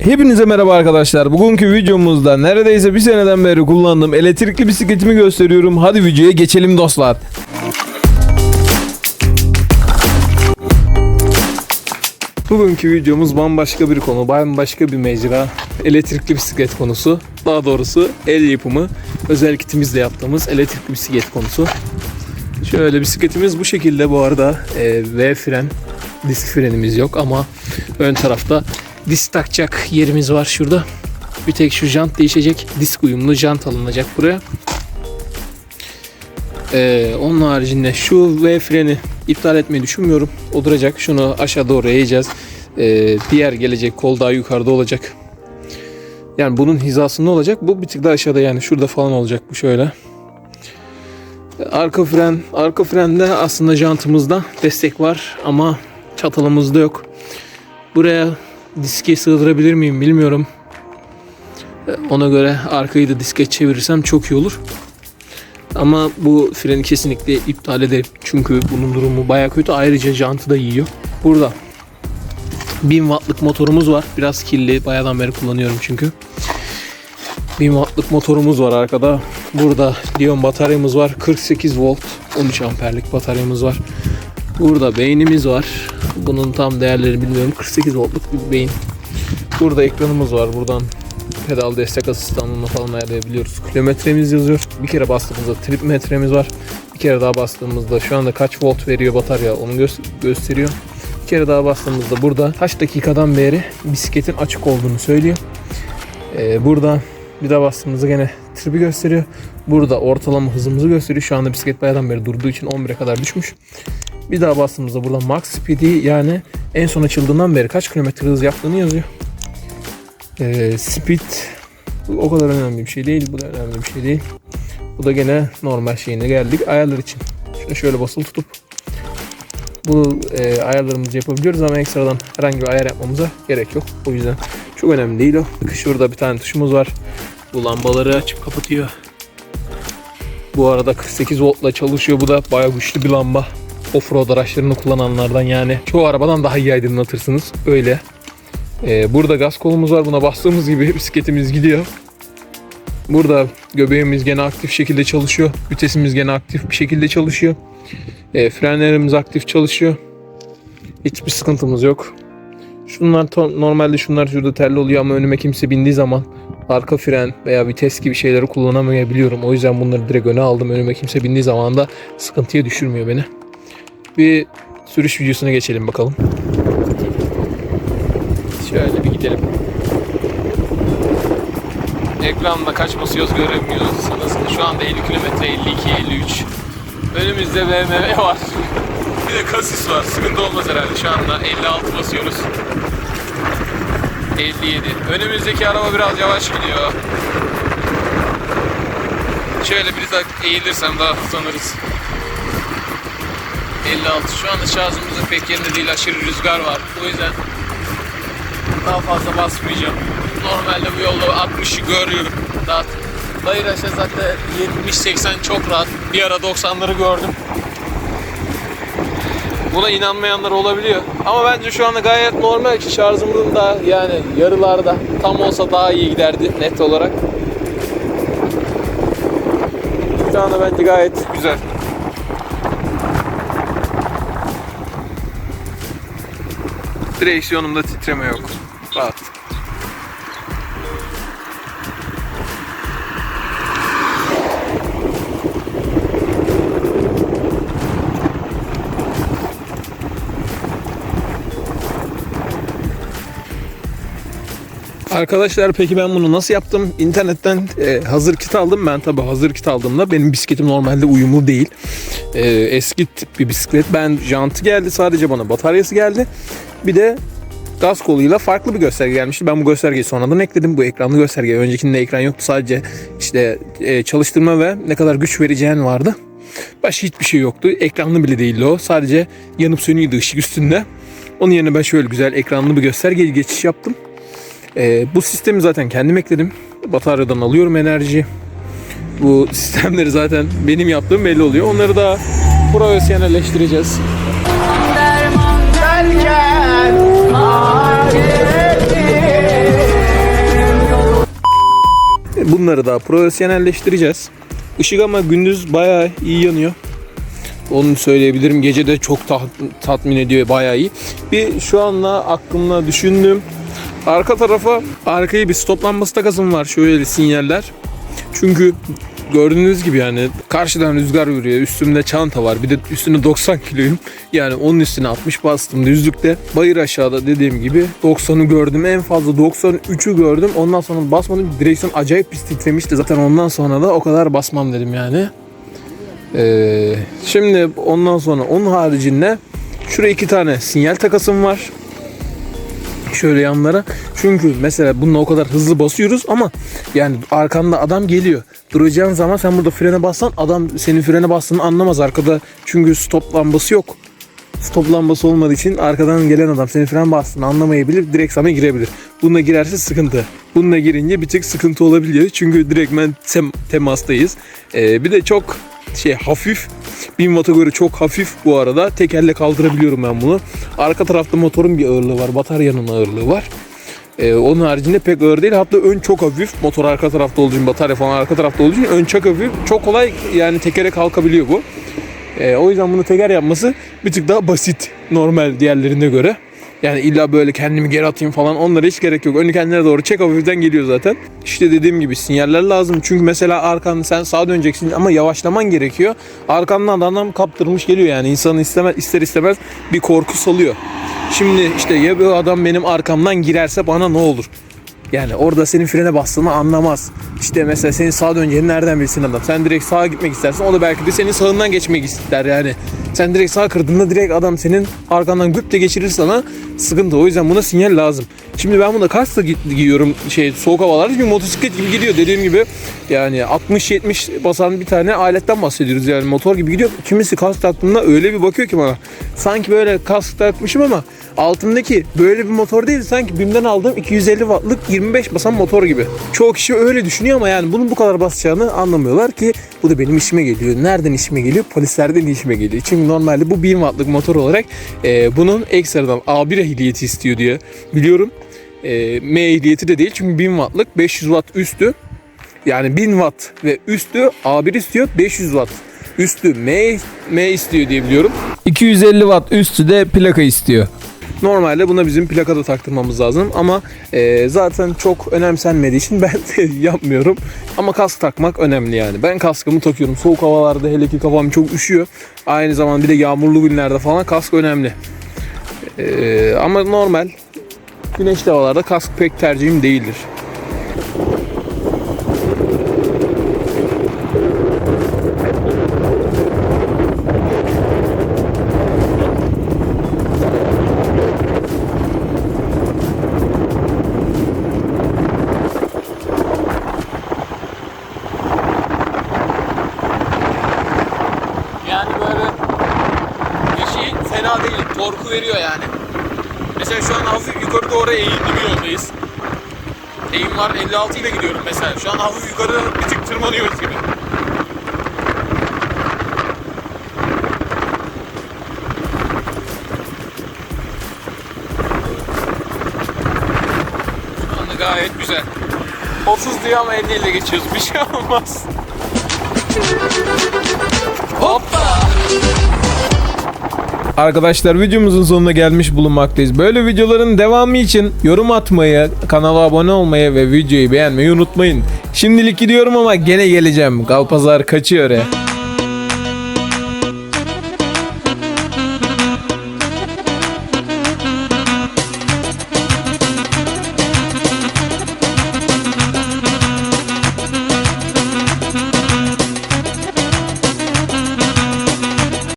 Hepinize merhaba arkadaşlar. Bugünkü videomuzda neredeyse bir seneden beri kullandığım elektrikli bisikletimi gösteriyorum. Hadi videoya geçelim dostlar. Bugünkü videomuz bambaşka bir konu, bambaşka bir mecra. Elektrikli bisiklet konusu. Daha doğrusu el yapımı, özel kitimizle yaptığımız elektrikli bisiklet konusu. Şöyle bisikletimiz bu şekilde bu arada e, V fren, disk frenimiz yok ama ön tarafta disk takacak yerimiz var şurada. Bir tek şu jant değişecek. Disk uyumlu jant alınacak buraya. Ee, onun haricinde şu V freni iptal etmeyi düşünmüyorum. O duracak. Şunu aşağı doğru eğeceğiz. Ee, diğer gelecek kol daha yukarıda olacak. Yani bunun hizasında olacak. Bu bir tık daha aşağıda yani şurada falan olacak bu şöyle. Arka fren, arka frende aslında jantımızda destek var ama çatalımızda yok. Buraya diski sığdırabilir miyim bilmiyorum. Ee, Ona göre arkayı da diske çevirirsem çok iyi olur. Ama bu freni kesinlikle iptal ederim. Çünkü bunun durumu baya kötü. Ayrıca jantı da yiyor. Burada 1000 wattlık motorumuz var. Biraz kirli. Bayağıdan beri kullanıyorum çünkü. 1000 wattlık motorumuz var arkada. Burada Lion bataryamız var. 48 volt 13 amperlik bataryamız var. Burada beynimiz var. Bunun tam değerlerini bilmiyorum. 48 voltluk bir beyin. Burada ekranımız var. Buradan pedal destek asistanlığını falan ayarlayabiliyoruz. Kilometremiz yazıyor. Bir kere bastığımızda trip metremiz var. Bir kere daha bastığımızda şu anda kaç volt veriyor batarya onu gö- gösteriyor. Bir kere daha bastığımızda burada kaç dakikadan beri bisikletin açık olduğunu söylüyor. Ee, burada bir daha bastığımızda gene tribi gösteriyor. Burada ortalama hızımızı gösteriyor. Şu anda bisiklet bayağıdan beri durduğu için 11'e kadar düşmüş. Bir daha bastığımızda burada max speed'i yani en son açıldığından beri kaç kilometre hız yaptığını yazıyor. Ee, speed o kadar önemli bir şey değil. Bu da önemli bir şey değil. Bu da gene normal şeyine geldik. Ayarlar için. Şunu şöyle basılı tutup bu e, ayarlarımızı yapabiliyoruz ama ekstradan herhangi bir ayar yapmamıza gerek yok. O yüzden çok önemli değil o. Şurada bir tane tuşumuz var. Bu lambaları açıp kapatıyor. Bu arada 48 voltla çalışıyor. Bu da bayağı güçlü bir lamba. Offroad araçlarını kullananlardan yani. Çoğu arabadan daha iyi aydınlatırsınız. Öyle. Ee, burada gaz kolumuz var. Buna bastığımız gibi bisikletimiz gidiyor. Burada göbeğimiz gene aktif şekilde çalışıyor. Vitesimiz gene aktif bir şekilde çalışıyor. Ee, frenlerimiz aktif çalışıyor. Hiçbir sıkıntımız yok. Şunlar normalde şunlar şurada telli oluyor ama önüme kimse bindiği zaman arka fren veya vites gibi şeyleri kullanamayabiliyorum. O yüzden bunları direkt öne aldım. Önüme kimse bindiği zaman da sıkıntıya düşürmüyor beni. Bir sürüş videosuna geçelim bakalım. Şöyle bir gidelim. Ekranda kaç basıyoruz göremiyorsanız şu anda 50 km 52 53. Önümüzde BMW var. bir de kasis var. Sıkıntı olmaz herhalde. Şu anda 56 basıyoruz. 57. Önümüzdeki araba biraz yavaş gidiyor. Şöyle bir dakika eğilirsem daha hızlanırız. 56. Şu anda şarjımız da pek yerinde değil. Aşırı rüzgar var. O yüzden daha fazla basmayacağım. Normalde bu yolda 60'ı görüyorum. Rahat. Bayır aşağı zaten 70-80 çok rahat. Bir ara 90'ları gördüm. Buna inanmayanlar olabiliyor. Ama bence şu anda gayet normal ki şarjımın da yani yarılarda tam olsa daha iyi giderdi net olarak. Şu anda bence gayet güzel. Direksiyonumda titreme yok. Rahat. Arkadaşlar peki ben bunu nasıl yaptım? İnternetten e, hazır kit aldım. Ben tabi hazır kit aldığımda benim bisikletim normalde uyumlu değil. E, eski tip bir bisiklet. Ben jantı geldi sadece bana bataryası geldi. Bir de gaz koluyla farklı bir gösterge gelmişti. Ben bu göstergeyi sonradan ekledim. Bu ekranlı gösterge. Öncekinde ekran yoktu. Sadece işte e, çalıştırma ve ne kadar güç vereceğin vardı. Başka hiçbir şey yoktu. Ekranlı bile değildi o. Sadece yanıp sönüyordu ışık üstünde. Onun yerine ben şöyle güzel ekranlı bir göstergeli geçiş yaptım. Ee, bu sistemi zaten kendim ekledim. Bataryadan alıyorum enerjiyi. Bu sistemleri zaten benim yaptığım belli oluyor. Onları da ahiretim Bunları daha profesyonelleştireceğiz. Işık ama gündüz bayağı iyi yanıyor. Onu söyleyebilirim. Gece de çok ta- tatmin ediyor bayağı iyi. Bir şu anda aklımda düşündüğüm arka tarafa arkaya bir stop lambası takasım var. Şöyle sinyaller. Çünkü gördüğünüz gibi yani karşıdan rüzgar vuruyor. Üstümde çanta var. Bir de üstüne 90 kiloyum. Yani onun üstüne 60 bastım düzlükte. Bayır aşağıda dediğim gibi 90'ı gördüm. En fazla 93'ü gördüm. Ondan sonra basmadım. Direksiyon acayip pis titremişti. Zaten ondan sonra da o kadar basmam dedim yani. Ee, şimdi ondan sonra onun haricinde şuraya iki tane sinyal takasım var. Şöyle yanlara. Çünkü mesela bununla o kadar hızlı basıyoruz ama yani arkanda adam geliyor. Duracağın zaman sen burada frene bassan adam senin frene bastığını anlamaz arkada. Çünkü stop lambası yok. Stop lambası olmadığı için arkadan gelen adam senin fren bastığını anlamayabilir. Direkt sana girebilir. Bununla girerse sıkıntı. Bununla girince bir tık sıkıntı olabiliyor. Çünkü direktmen tem- temastayız. Ee, bir de çok şey hafif. 1000 watt'a göre çok hafif bu arada. Tekerle kaldırabiliyorum ben bunu. Arka tarafta motorun bir ağırlığı var. Bataryanın ağırlığı var. Ee, onun haricinde pek ağır değil. Hatta ön çok hafif. Motor arka tarafta olduğu için, batarya falan arka tarafta olduğu için ön çok hafif. Çok kolay yani tekere kalkabiliyor bu. Ee, o yüzden bunu teker yapması bir tık daha basit normal diğerlerine göre. Yani illa böyle kendimi geri atayım falan onlara hiç gerek yok. Önü kendine doğru çek hafiften geliyor zaten. İşte dediğim gibi sinyaller lazım. Çünkü mesela arkan sen sağa döneceksin ama yavaşlaman gerekiyor. Arkandan da adam kaptırmış geliyor yani. insanın istemez, ister istemez bir korku salıyor. Şimdi işte ya bu adam benim arkamdan girerse bana ne olur? Yani orada senin frene bastığını anlamaz. İşte mesela senin sağa döneceğini nereden bilsin adam? Sen direkt sağa gitmek istersin. O da belki de senin sağından geçmek ister yani. Sen direkt sağa kırdığında direkt adam senin arkandan güp de geçirir sana sıkıntı. O yüzden buna sinyal lazım. Şimdi ben bunda kaskla gi- giyiyorum şey soğuk havalarda çünkü motosiklet gibi gidiyor dediğim gibi. Yani 60-70 basan bir tane aletten bahsediyoruz yani motor gibi gidiyor. Kimisi kask taktığında öyle bir bakıyor ki bana. Sanki böyle kask takmışım ama altındaki böyle bir motor değil sanki BİM'den aldığım 250 wattlık 25 basan motor gibi. Çoğu kişi öyle düşünüyor ama yani bunun bu kadar basacağını anlamıyorlar ki bu da benim işime geliyor. Nereden işime geliyor? Polislerden işime geliyor. Çünkü normalde bu 1000 wattlık motor olarak e, bunun ekstradan A1 ehliyeti istiyor diye biliyorum. E, M ehliyeti de değil çünkü 1000 wattlık 500 watt üstü yani 1000 watt ve üstü A1 istiyor 500 watt üstü M, M istiyor diye biliyorum. 250 watt üstü de plaka istiyor. Normalde buna bizim plakada taktırmamız lazım ama e, zaten çok önemsenmediği için ben de yapmıyorum. Ama kask takmak önemli yani. Ben kaskımı takıyorum. Soğuk havalarda hele ki kafam çok üşüyor. Aynı zamanda bir de yağmurlu günlerde falan kask önemli. E, ama normal güneşli havalarda kask pek tercihim değildir. Mesela şu an hafif yukarı doğru eğimli bir yoldayız. Eğim var 56 ile gidiyorum mesela. Şu an hafif yukarı bir tık tırmanıyoruz gibi. Şu anda gayet güzel. 30 diyor ama 50 ile geçiyoruz. Bir şey olmaz. Hoppa! Arkadaşlar videomuzun sonuna gelmiş bulunmaktayız. Böyle videoların devamı için yorum atmayı, kanala abone olmayı ve videoyu beğenmeyi unutmayın. Şimdilik gidiyorum ama gene geleceğim. Galpazar kaçıyor ya.